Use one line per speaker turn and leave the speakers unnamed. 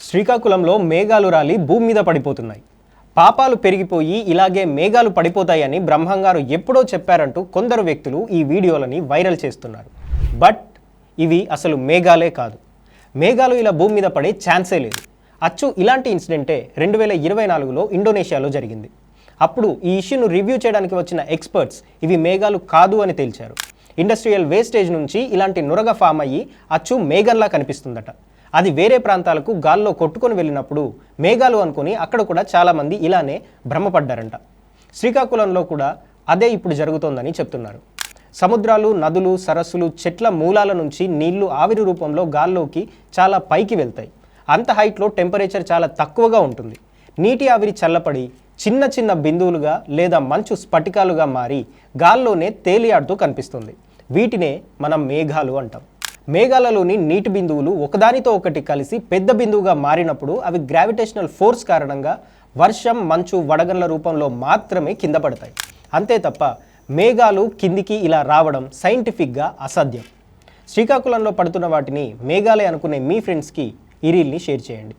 శ్రీకాకుళంలో మేఘాలు రాలి భూమి మీద పడిపోతున్నాయి. పాపాలు పెరిగిపోయి ఇలాగే మేఘాలు పడిపోతాయని బ్రహ్మంగారు ఎప్పుడో చెప్పారంటూ కొందరు వ్యక్తులు ఈ వీడియోలని వైరల్ చేస్తున్నారు. బట్ ఇవి అసలు మేఘాలే కాదు. మేఘాలు ఇలా భూమి మీద పడే ఛాన్సే లేదు. అచ్చు ఇలాంటి ఇన్సిడెంటే రెండు వేల ఇరవై నాలుగులో ఇండోనేషియాలో జరిగింది. అప్పుడు ఈ ఇష్యూను రివ్యూ చేయడానికి వచ్చిన ఎక్స్పర్ట్స్ ఇవి మేఘాలు కాదు అని తేల్చారు. ఇండస్ట్రియల్ వేస్టేజ్ నుంచి ఇలాంటి నురగ ఫామ్ అయ్యి అచ్చు మేఘంలా కనిపిస్తుందట. అది వేరే ప్రాంతాలకు గాల్లో కొట్టుకొని వెళ్ళినప్పుడు మేఘాలు అనుకొని అక్కడ కూడా చాలామంది ఇలానే భ్రమపడ్డారంట. శ్రీకాకుళంలో కూడా అదే ఇప్పుడు జరుగుతోందని చెప్తున్నారు. సముద్రాలు నదులు సరస్సులు చెట్ల మూలాల నుంచి నీళ్ళు ఆవిరి రూపంలో గాల్లోకి చాలా పైకి వెళ్తాయి. అంత హైట్లో టెంపరేచర్ చాలా తక్కువగా ఉంటుంది. నీటి ఆవిరి చల్లపడి చిన్న చిన్న బిందువులుగా లేదా మంచు స్ఫటికాలుగా మారి గాల్లోనే తేలియాడుతూ కనిపిస్తుంది. వీటినే మనం మేఘాలు అంటాం. మేఘాలలోని నీటి బిందువులు ఒకదానితో ఒకటి కలిసి పెద్ద బిందువుగా మారినప్పుడు అవి గ్రావిటేషనల్ ఫోర్స్ కారణంగా వర్షం మంచు వడగండ్ల రూపంలో మాత్రమే కింద పడతాయి. అంతే తప్ప మేఘాలు కిందికి ఇలా రావడం సైంటిఫిక్గా అసాధ్యం. శ్రీకాకుళంలో పడుతున్న వాటిని మేఘాలే అనుకునే మీ ఫ్రెండ్స్కి ఈ రీల్ని షేర్ చేయండి.